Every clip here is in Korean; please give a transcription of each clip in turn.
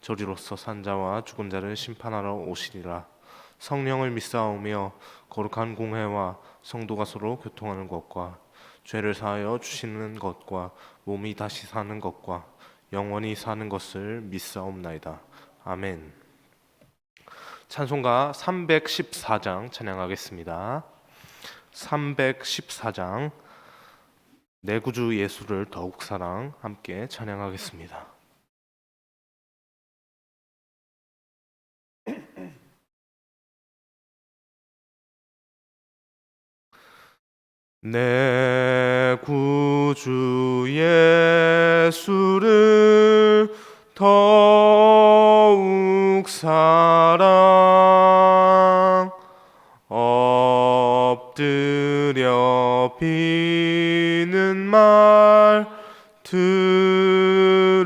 저리로서 산 자와 죽은 자를 심판하러 오시리라. 성령을 믿사오며 거룩한 공회와 성도가 서로 교통하는 것과 죄를 사하여 주시는 것과 몸이 다시 사는 것과 영원히 사는 것을 믿사옵나이다. 아멘. 찬송가 314장 찬양하겠습니다. 314장. 내 구주 예수를 더욱 사랑 함께 찬양하겠습니다. 내 구주 예수를 더욱 사랑 엎드려 비는 말 들으소서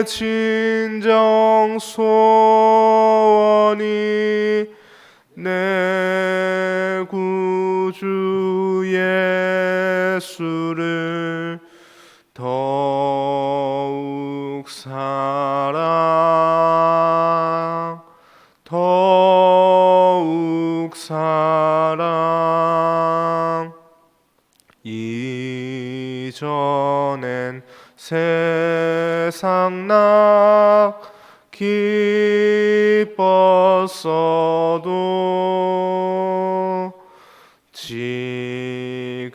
내 진정 소원이 내 구주 예수를 더욱 사랑 세상 나 기뻤어도 지금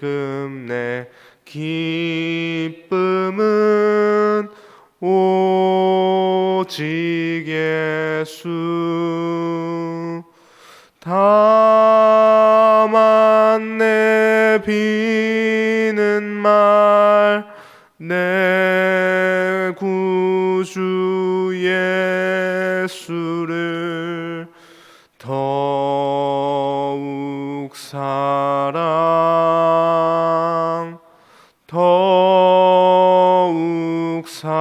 내 기쁨은 오직 예수 다만 내 비는 말내 구주 예수를 더욱 사랑 더욱 사랑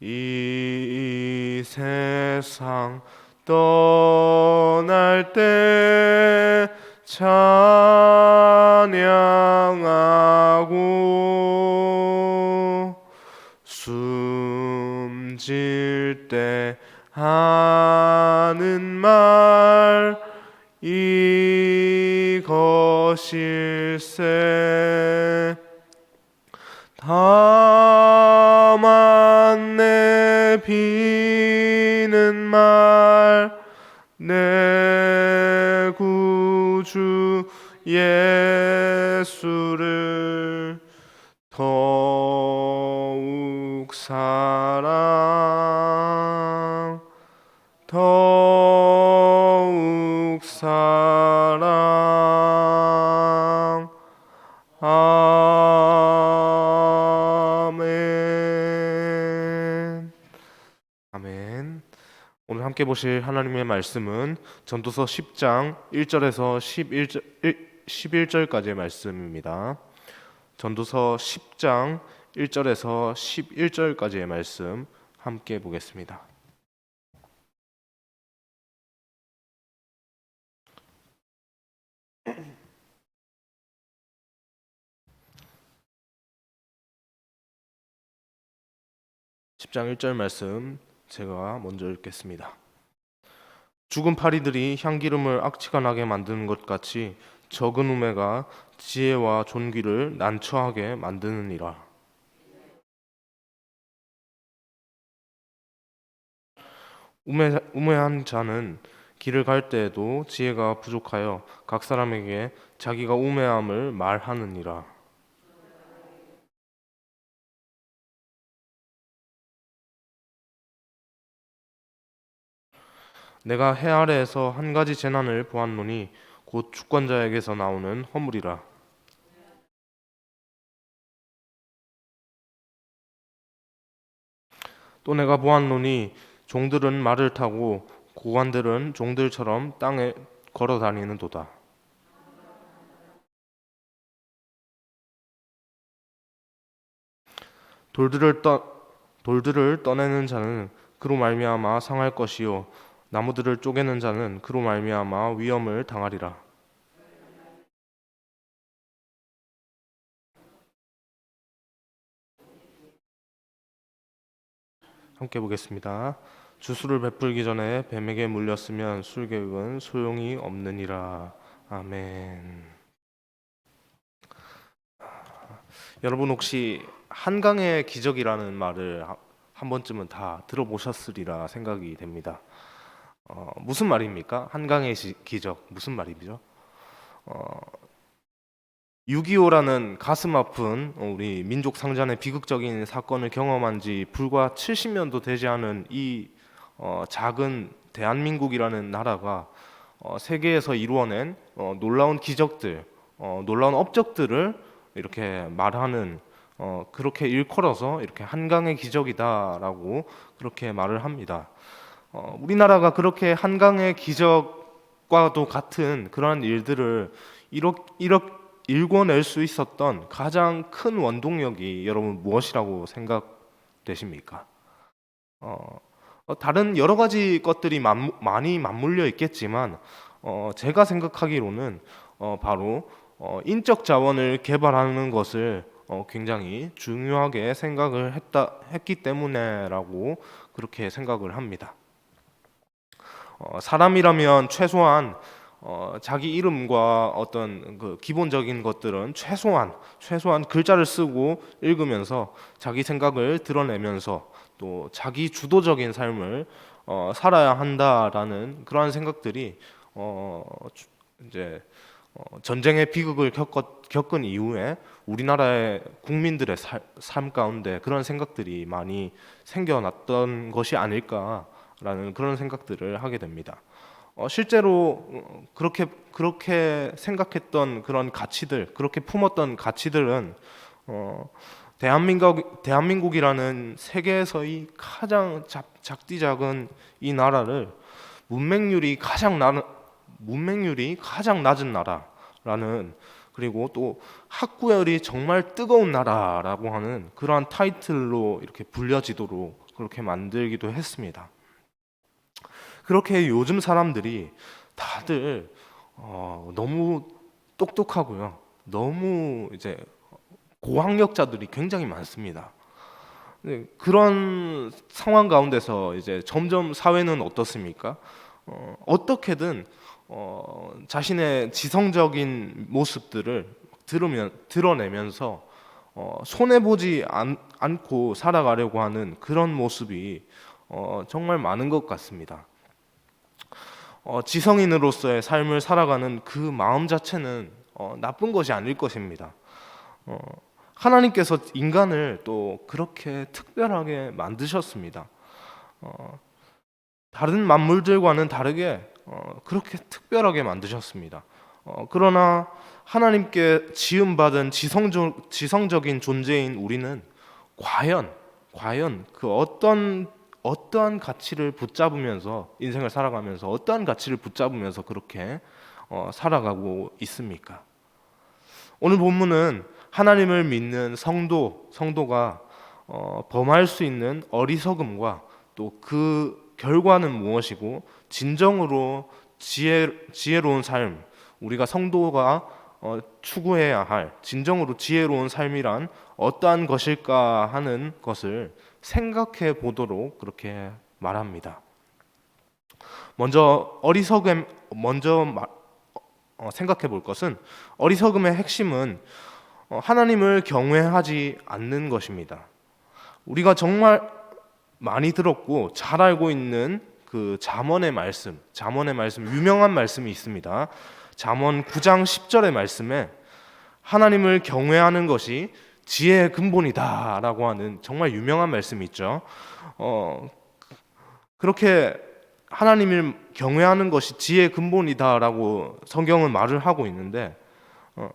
이 세상 떠날 때 찬양하고 숨질 때 하는 말 이것일세. 다만 내 비는 말 내 구주 예수를 더욱 사 아멘 아멘 오늘 함께 보실 하나님의 말씀은 전도서 10장 1절에서 11절, 11절까지의 말씀입니다. 전도서 10장 1절에서 11절까지의 말씀 함께 보겠습니다. 십장 1절 말씀 제가 먼저 읽겠습니다. 죽은 파리들이 향기름을 악취가 나게 만드는 것 같이 적은 우매가 지혜와 존귀를 난처하게 만드느니라. 우매, 우매한 자는 길을 갈 때에도 지혜가 부족하여 각 사람에게 자기가 우매함을 말하느니라. 내가 해 아래에서 한 가지 재난을 보았노니 곧 주권자에게서 나오는 허물이라 또 내가 보았노니 종들은 말을 타고 고관들은 종들처럼 땅에 걸어 다니는도다. 돌들을 떠 돌들을 떠내는 자는 그로 말미암아 상할 것이요 나무들을 쪼개는 자는 그로 말미암아 위험을 당하리라. 함께 보겠습니다. 주수를 베풀기 전에 뱀에게 물렸으면 술객은 소용이 없느니라. 아멘. 여러분 혹시 한강의 기적이라는 말을 하- 한 번쯤은 다 들어보셨으리라 생각이 됩니다. 어, 무슨 말입니까? 한강의 시- 기적 무슨 말이죠? 어, 6.25라는 가슴 아픈 우리 민족 상잔의 비극적인 사건을 경험한 지 불과 70년도 되지 않은 이 어, 작은 대한민국이라는 나라가 어, 세계에서 이루어낸 어, 놀라운 기적들, 어, 놀라운 업적들을 이렇게 말하는 어, 그렇게 일컬어서 이렇게 한강의 기적이다라고 그렇게 말을 합니다. 어, 우리나라가 그렇게 한강의 기적과도 같은 그러한 일들을 이렇게, 이렇게 일궈낼 수 있었던 가장 큰 원동력이 여러분 무엇이라고 생각되십니까? 어, 어, 다른 여러 가지 것들이 만, 많이 맞물려 있겠지만 어, 제가 생각하기로는 어, 바로 어, 인적 자원을 개발하는 것을 어, 굉장히 중요하게 생각을 했다 했기 때문에라고 그렇게 생각을 합니다. 어, 사람이라면 최소한 어, 자기 이름과 어떤 그 기본적인 것들은 최소한 최소한 글자를 쓰고 읽으면서 자기 생각을 드러내면서 또 자기 주도적인 삶을 어, 살아야 한다라는 그러한 생각들이 어, 주- 이제 어, 전쟁의 비극을 겪었, 겪은 이후에 우리나라의 국민들의 살, 삶 가운데 그런 생각들이 많이 생겨났던 것이 아닐까 라는 그런 생각들을 하게 됩니다. 어, 실제로 어, 그렇게 그렇게 생각했던 그런 가치들, 그렇게 품었던 가치들은 어, 대한민국 대한민국이라는 세계에서의 가장 작, 작디 작은 이 나라를 문맹률이 가장 나 문맹률이 가장 낮은 나라라는 그리고 또 학구열이 정말 뜨거운 나라라고 하는 그러한 타이틀로 이렇게 불려지도록 그렇게 만들기도 했습니다. 그렇게 요즘 사람들이 다들 어, 너무 똑똑하고요. 너무 이제 고학력자들이 굉장히 많습니다. 네, 그런 상황 가운데서 이제 점점 사회는 어떻습니까? 어, 어떻게든 어, 자신의 지성적인 모습들을 들으면 드러내면서 어, 손해 보지 않, 않고 살아가려고 하는 그런 모습이 어, 정말 많은 것 같습니다. 어, 지성인으로서의 삶을 살아가는 그 마음 자체는 어, 나쁜 것이 아닐 것입니다. 어, 하나님께서 인간을 또 그렇게 특별하게 만드셨습니다. 어, 다른 만물들과는 다르게 어, 그렇게 특별하게 만드셨습니다. 어, 그러나 하나님께 지음받은 지성적, 지성적인 존재인 우리는 과연 과연 그 어떤 어떠한 가치를 붙잡으면서 인생을 살아가면서 어떠한 가치를 붙잡으면서 그렇게 어, 살아가고 있습니까? 오늘 본문은 하나님을 믿는 성도 성도가 어, 범할 수 있는 어리석음과 또 그 결과는 무엇이고 진정으로 지혜 지혜로운 삶 우리가 성도가 어, 추구해야 할 진정으로 지혜로운 삶이란 어떠한 것일까 하는 것을 생각해 보도록 그렇게 말합니다. 먼저 어리석음 먼저 마- 어, 생각해 볼 것은 어리석음의 핵심은 어, 하나님을 경외하지 않는 것입니다. 우리가 정말 많이 들었고 잘 알고 있는 그 잠언의 말씀, 잠언의 말씀 유명한 말씀이 있습니다. 잠언 9장 10절의 말씀에 하나님을 경외하는 것이 지혜의 근본이다라고 하는 정말 유명한 말씀이 있죠. 어, 그렇게 하나님을 경외하는 것이 지혜의 근본이다라고 성경은 말을 하고 있는데 어,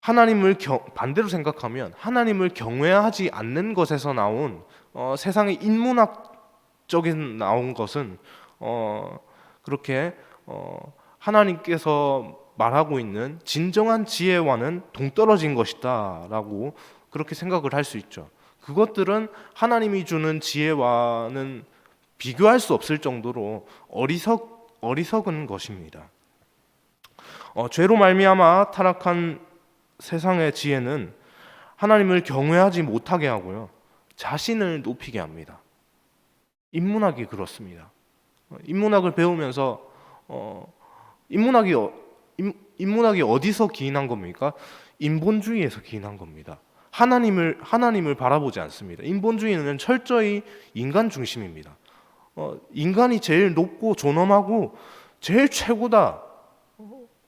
하나님을 경, 반대로 생각하면 하나님을 경외하지 않는 것에서 나온 어, 세상의 인문학적인 나온 것은 어, 그렇게 어, 하나님께서 말하고 있는 진정한 지혜와는 동떨어진 것이다라고 그렇게 생각을 할 수 있죠. 그것들은 하나님이 주는 지혜와는 비교할 수 없을 정도로 어리석 어리석은 것입니다. 어, 죄로 말미암아 타락한 세상의 지혜는 하나님을 경외하지 못하게 하고요. 자신을 높이게 합니다. 인문학이 그렇습니다. 어, 인문학을 배우면서 어, 인문학이 어, 인, 인문학이 어디서 기인한 겁니까? 인본주의에서 기인한 겁니다. 하나님을 하나님을 바라보지 않습니다. 인본주의는 철저히 인간 중심입니다. 어, 인간이 제일 높고 존엄하고 제일 최고다.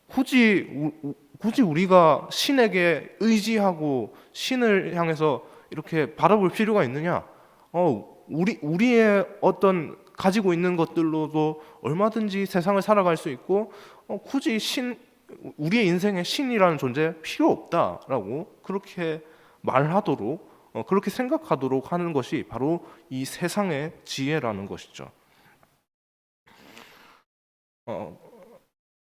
굳이 우- 굳이 우리가 신에게 의지하고 신을 향해서 이렇게 바라볼 필요가 있느냐? 어, 우리 우리의 어떤 가지고 있는 것들로도 얼마든지 세상을 살아갈 수 있고 어, 굳이 신 우리의 인생에 신이라는 존재 필요 없다라고 그렇게 말하도록 어, 그렇게 생각하도록 하는 것이 바로 이 세상의 지혜라는 것이죠. 어,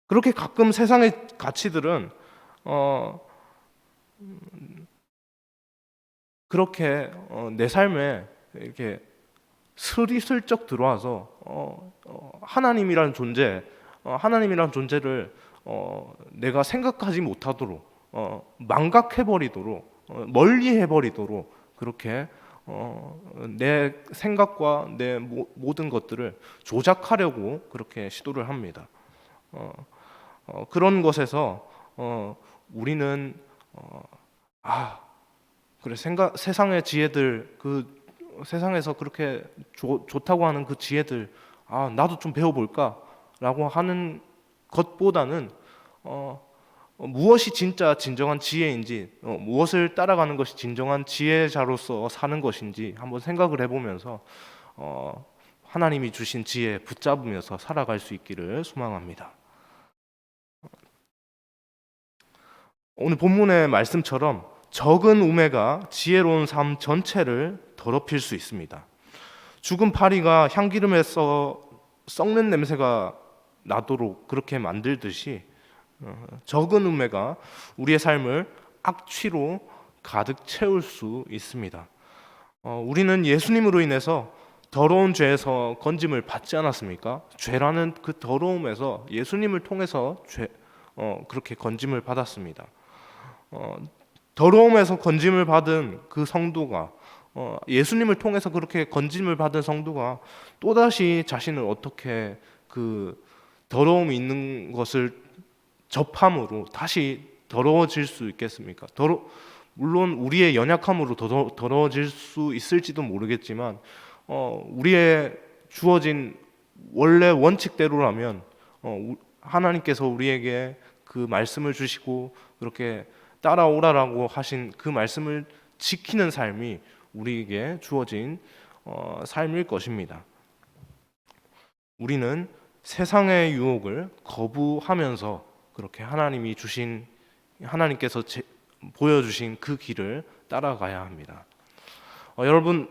그렇게 가끔 세상의 가치들은 어, 음, 그렇게 어, 내 삶에 이렇게 스리슬쩍 들어와서 어, 어, 하나님이라는 존재, 어, 하나님이라는 존재를 어, 내가 생각하지 못하도록 어, 망각해버리도록 어, 멀리해버리도록 그렇게 어, 내 생각과 내 모, 모든 것들을 조작하려고 그렇게 시도를 합니다. 어, 어, 그런 것에서 어, 우리는 어, 아 그래 생각 세상의 지혜들 그 세상에서 그렇게 좋, 좋다고 하는 그 지혜들 아 나도 좀 배워볼까 라고 하는 것보다는 어, 어, 무엇이 진짜 진정한 지혜인지 어, 무엇을 따라가는 것이 진정한 지혜자로서 사는 것인지 한번 생각을 해보면서 어, 하나님이 주신 지혜 붙잡으면서 살아갈 수 있기를 소망합니다. 오늘 본문의 말씀처럼 적은 우매가 지혜로운 삶 전체를 더럽힐 수 있습니다. 죽은 파리가 향기름에서 썩는 냄새가 나도록 그렇게 만들듯이 어, 적은 우매가 우리의 삶을 악취로 가득 채울 수 있습니다. 어, 우리는 예수님으로 인해서 더러운 죄에서 건짐을 받지 않았습니까? 죄라는 그 더러움에서 예수님을 통해서 죄, 어, 그렇게 건짐을 받았습니다. 어, 더러움에서 건짐을 받은 그 성도가 어, 예수님을 통해서 그렇게 건짐을 받은 성도가 또 다시 자신을 어떻게 그 더러움이 있는 것을 접함으로 다시 더러워질 수 있겠습니까? 더러 물론 우리의 연약함으로 더 더러워질 수 있을지도 모르겠지만 어, 우리의 주어진 원래 원칙대로라면 어, 우- 하나님께서 우리에게 그 말씀을 주시고 그렇게 따라오라라고 하신 그 말씀을 지키는 삶이 우리에게 주어진 어, 삶일 것입니다. 우리는 세상의 유혹을 거부하면서 그렇게 하나님이 주신 하나님께서 제- 보여주신 그 길을 따라가야 합니다. 어, 여러분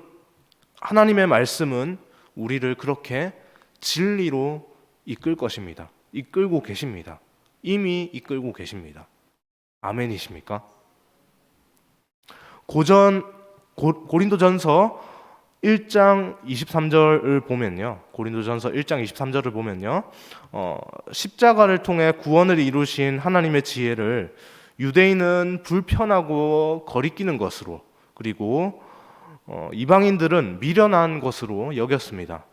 하나님의 말씀은 우리를 그렇게 진리로 이끌 것입니다. 이끌고 계십니다. 이미 이끌고 계십니다. 아멘이십니까? 고전 고, 고린도전서 1장 23절을 보면요. 고린도전서 1장 23절을 보면요. 어, 십자가를 통해 구원을 이루신 하나님의 지혜를 유대인은 불편하고 거리끼는 것으로 그리고 어, 이방인들은 미련한 것으로 여겼습니다.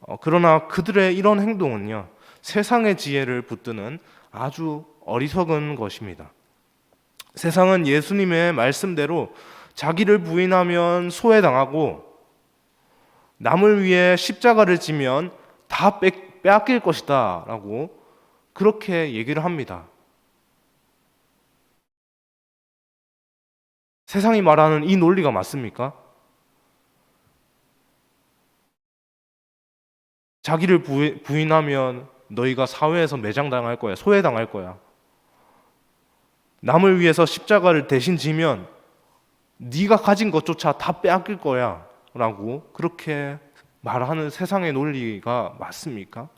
어, 그러나 그들의 이런 행동은요. 세상의 지혜를 붙드는 아주 어리석은 것입니다. 세상은 예수님의 말씀대로 자기를 부인하면 소외당하고 남을 위해 십자가를 지면 다 빼, 빼앗길 것이다 라고 그렇게 얘기를 합니다. 세상이 말하는 이 논리가 맞습니까? 자기를 부인- 부인하면 너희가 사회에서 매장당할 거야, 소외당할 거야. 남을 위해서 십자가를 대신 지면 네가 가진 것조차 다 빼앗길 거야 라고 그렇게 말하는 세상의 논리가 맞습니까?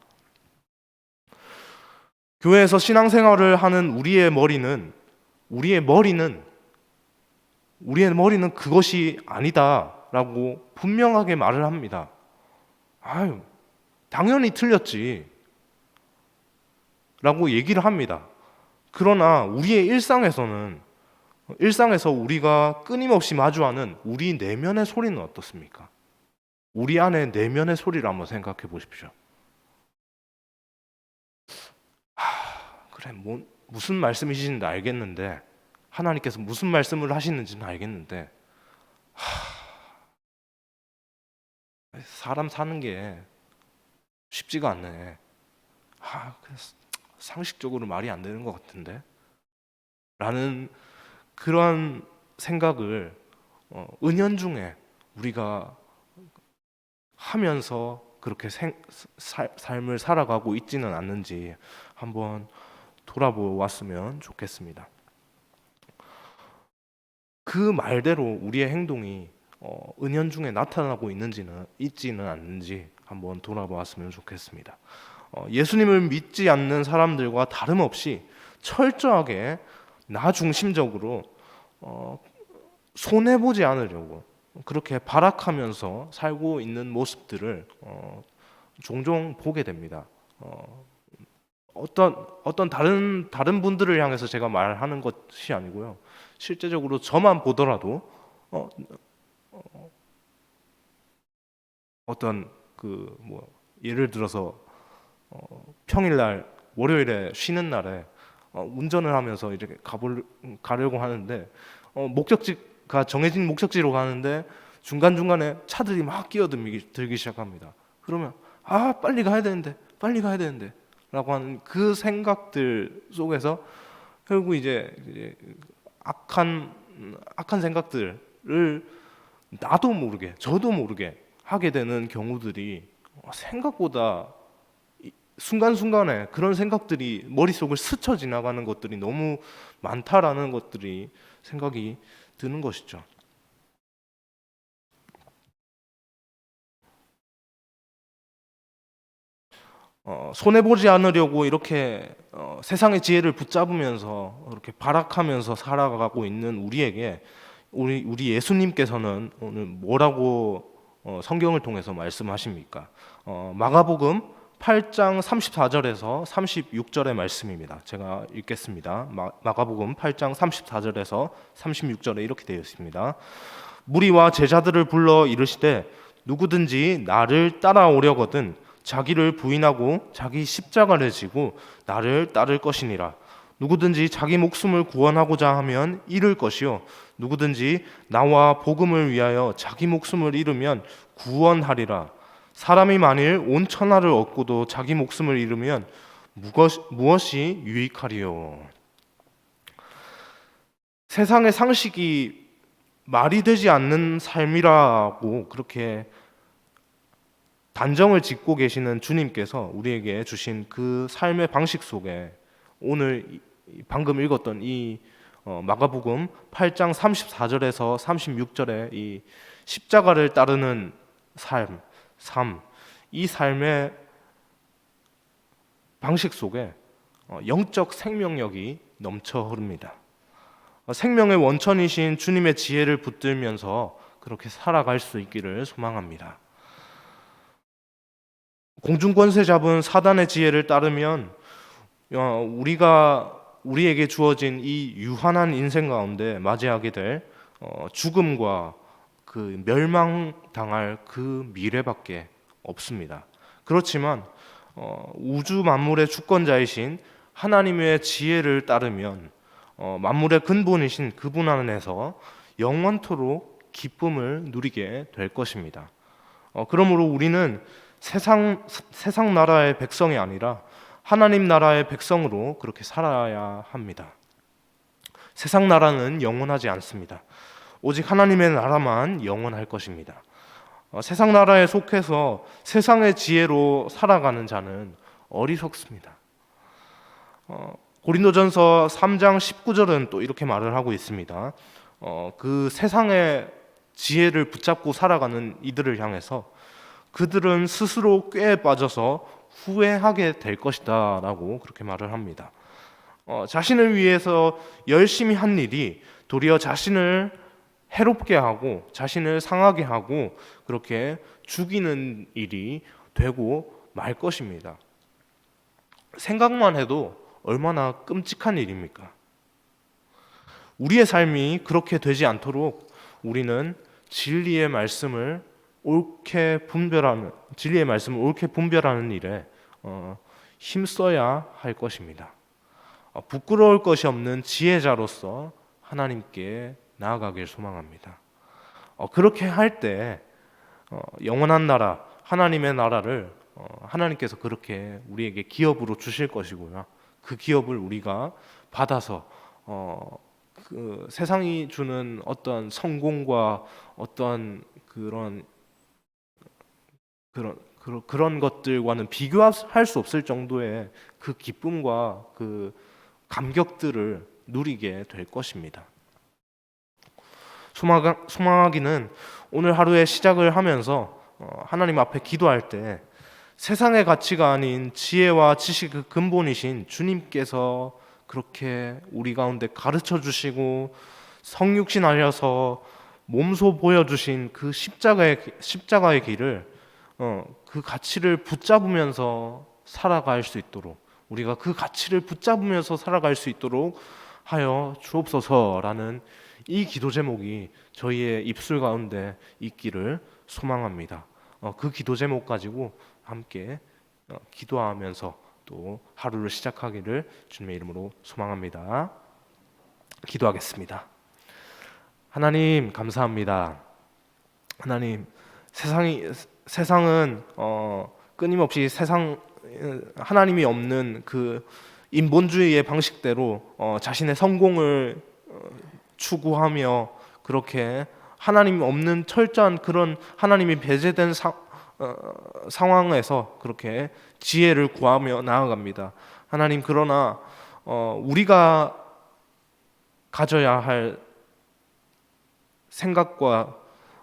교회에서 신앙생활을 하는 우리의 머리는 우리의 머리는 우리의 머리는 그것이 아니다라고 분명하게 말을 합니다. 아유, 당연히 틀렸지. 라고 얘기를 합니다. 그러나 우리의 일상에서는 일상에서 우리가 끊임없이 마주하는 우리 내면의 소리는 어떻습니까? 우리 안에 내면의 소리를 한번 생각해 보십시오. 하, 그래, 뭐, 무슨 말씀이신지 알겠는데, 하나님께서 무슨 말씀을 하시는지는 알겠는데, 하, 사람 사는 게 쉽지가 않네. 아, 그래서 상식적으로 말이 안 되는 것 같은데, 라는 그런 생각을 어, 은연중에 우리가 하면서 그렇게 생, 살, 삶을 살아가고 있지는 않는지 한번 돌아보았으면 좋겠습니다. 그 말대로 우리의 행동이 어, 은연중에 나타나고 있는지는 있지는 않는지 한번 돌아보았으면 좋겠습니다. 어, 예수님을 믿지 않는 사람들과 다름없이 철저하게 나 중심적으로 어, 손해 보지 않으려고 그렇게 발악하면서 살고 있는 모습들을 어, 종종 보게 됩니다. 어, 어떤 어떤 다른 다른 분들을 향해서 제가 말하는 것이 아니고요. 실제적으로 저만 보더라도 어, 어, 어떤 그 뭐 예를 들어서 어, 평일날 월요일에 쉬는 날에 어, 운전을 하면서 이렇게 가볼 가려고 하는데 어, 목적지가 정해진 목적지로 가는데 중간 중간에 차들이 막 끼어들기 들기 시작합니다. 그러면 아 빨리 가야 되는데 빨리 가야 되는데라고 하는 그 생각들 속에서 결국 이제, 이제 악한 악한 생각들을 나도 모르게 저도 모르게 하게 되는 경우들이 생각보다 순간순간에 그런 생각들이 머릿속을 스쳐 지나가는 것들이 너무 많다라는 것들이 생각이 드는 것이죠. 어, 손해 보지 않으려고 이렇게 어, 세상의 지혜를 붙잡으면서 이렇게 발악하면서 살아가고 있는 우리에게 우리 우리 예수님께서는 오늘 뭐라고 어, 성경을 통해서 말씀하십니까? 어, 마가복음 8장 34절에서 36절의 말씀입니다. 제가 읽겠습니다. 마, 마가복음 8장 34절에서 36절에 이렇게 되어 있습니다. 무리와 제자들을 불러 이르시되 누구든지 나를 따라오려거든 자기를 부인하고 자기 십자가를 지고 나를 따를 것이니라. 누구든지 자기 목숨을 구원하고자 하면 잃을 것이요 누구든지 나와 복음을 위하여 자기 목숨을 잃으면 구원하리라. 사람이 만일 온 천하를 얻고도 자기 목숨을 잃으면 무엇, 무엇이 유익하리요? 세상의 상식이 말이 되지 않는 삶이라고 그렇게 단정을 짓고 계시는 주님께서 우리에게 주신 그 삶의 방식 속에 오늘 방금 읽었던 이 어, 마가복음 8장 34절에서 36절의 이 십자가를 따르는 삶, 삶, 이 삶의 방식 속에 어, 영적 생명력이 넘쳐 흐릅니다. 어, 생명의 원천이신 주님의 지혜를 붙들면서 그렇게 살아갈 수 있기를 소망합니다. 공중권세 잡은 사단의 지혜를 따르면 우리가 우리에게 주어진 이 유한한 인생 가운데 맞이하게 될 어, 죽음과 그 멸망당할 그 미래밖에 없습니다. 그렇지만 어, 우주 만물의 주권자이신 하나님의 지혜를 따르면 어, 만물의 근본이신 그분 안에서 영원토록 기쁨을 누리게 될 것입니다. 그러므로 우리는 세상 세상 나라의 백성이 아니라 하나님 나라의 백성으로 그렇게 살아야 합니다. 세상 나라는 영원하지 않습니다. 오직 하나님의 나라만 영원할 것입니다. 어, 세상 나라에 속해서 세상의 지혜로 살아가는 자는 어리석습니다. 어, 고린도전서 3장 19절은 또 이렇게 말을 하고 있습니다. 어, 그 세상의 지혜를 붙잡고 살아가는 이들을 향해서 그들은 스스로 꾀에 빠져서 후회하게 될 것이다라고 그렇게 말을 합니다. 어, 자신을 위해서 열심히 한 일이 도리어 자신을 해롭게 하고 자신을 상하게 하고 그렇게 죽이는 일이 되고 말 것입니다. 생각만 해도 얼마나 끔찍한 일입니까? 우리의 삶이 그렇게 되지 않도록 우리는 진리의 말씀을 옳게 분별하는 진리의 말씀을 옳게 분별하는 일에 어, 힘써야 할 것입니다. 어, 부끄러울 것이 없는 지혜자로서 하나님께 나아가길 소망합니다. 어, 그렇게 할 때 어, 영원한 나라 하나님의 나라를 어, 하나님께서 그렇게 우리에게 기업으로 주실 것이고요. 그 기업을 우리가 받아서 어, 그 세상이 주는 어떤 성공과 어떤 그런 그런 그런, 그런 것들과는 비교할 수 없을 정도의 그 기쁨과 그 감격들을 누리게 될 것입니다. 소망, 소망하 기는 오늘 하루의 시작을 하면서 어, 하나님 앞에 기도할 때 세상의 가치가 아닌 지혜와 지식의 근본이신 주님께서 그렇게 우리 가운데 가르쳐 주시고 성육신 하셔서 몸소 보여주신 그 십자가의 십자가의 길을 어, 그 가치를 붙잡으면서 살아갈 수 있도록 우리가 그 가치를 붙잡으면서 살아갈 수 있도록 하여 주옵소서라는 이 기도 제목이 저희의 입술 가운데 있기를 소망합니다. 어, 그 기도 제목 가지고 함께 어, 기도하면서 또 하루를 시작하기를 주님의 이름으로 소망합니다. 기도하겠습니다. 하나님 감사합니다. 하나님 세상이 세상은 어, 끊임없이 세상 하나님이 없는 그 인본주의의 방식대로 어, 자신의 성공을 어, 추구하며 그렇게 하나님 없는 철저한 그런 하나님이 배제된 사, 어, 상황에서 그렇게 지혜를 구하며 나아갑니다. 하나님 그러나 어, 우리가 가져야 할 생각과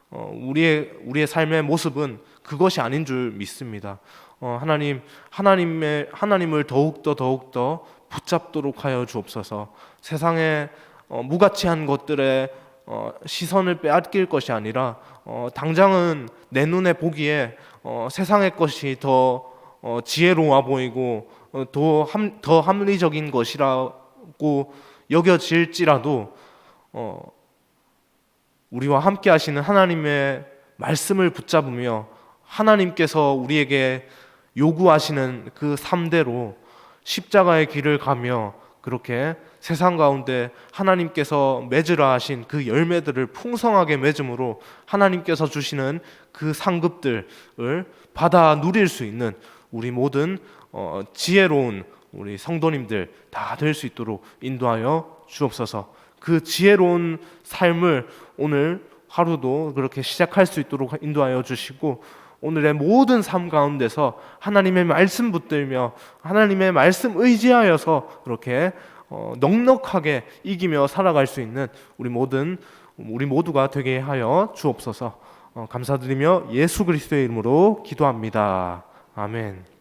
어, 우리의 우리의 삶의 모습은 그것이 아닌 줄 믿습니다. 어, 하나님 하나님의 하나님을 더욱 더 더욱 더 붙잡도록 하여 주옵소서. 세상의 어, 무가치한 것들에 어, 시선을 빼앗길 것이 아니라 어, 당장은 내 눈에 보기에 어, 세상의 것이 더 어, 지혜로워 보이고 어, 더, 함, 더 합리적인 것이라고 여겨질지라도 어, 우리와 함께 하시는 하나님의 말씀을 붙잡으며 하나님께서 우리에게 요구하시는 그 삶대로 십자가의 길을 가며 그렇게 세상 가운데 하나님께서 맺으라 하신 그 열매들을 풍성하게 맺음으로 하나님께서 주시는 그 상급들을 받아 누릴 수 있는 우리 모든 어, 지혜로운 우리 성도님들 다 될 수 있도록 인도하여 주옵소서. 그 지혜로운 삶을 오늘 하루도 그렇게 시작할 수 있도록 인도하여 주시고 오늘의 모든 삶 가운데서 하나님의 말씀 붙들며 하나님의 말씀 의지하여서 그렇게 어, 넉넉하게 이기며 살아갈 수 있는 우리 모든 우리 모두가 되게 하여 주옵소서. 어, 감사드리며 예수 그리스도의 이름으로 기도합니다. 아멘.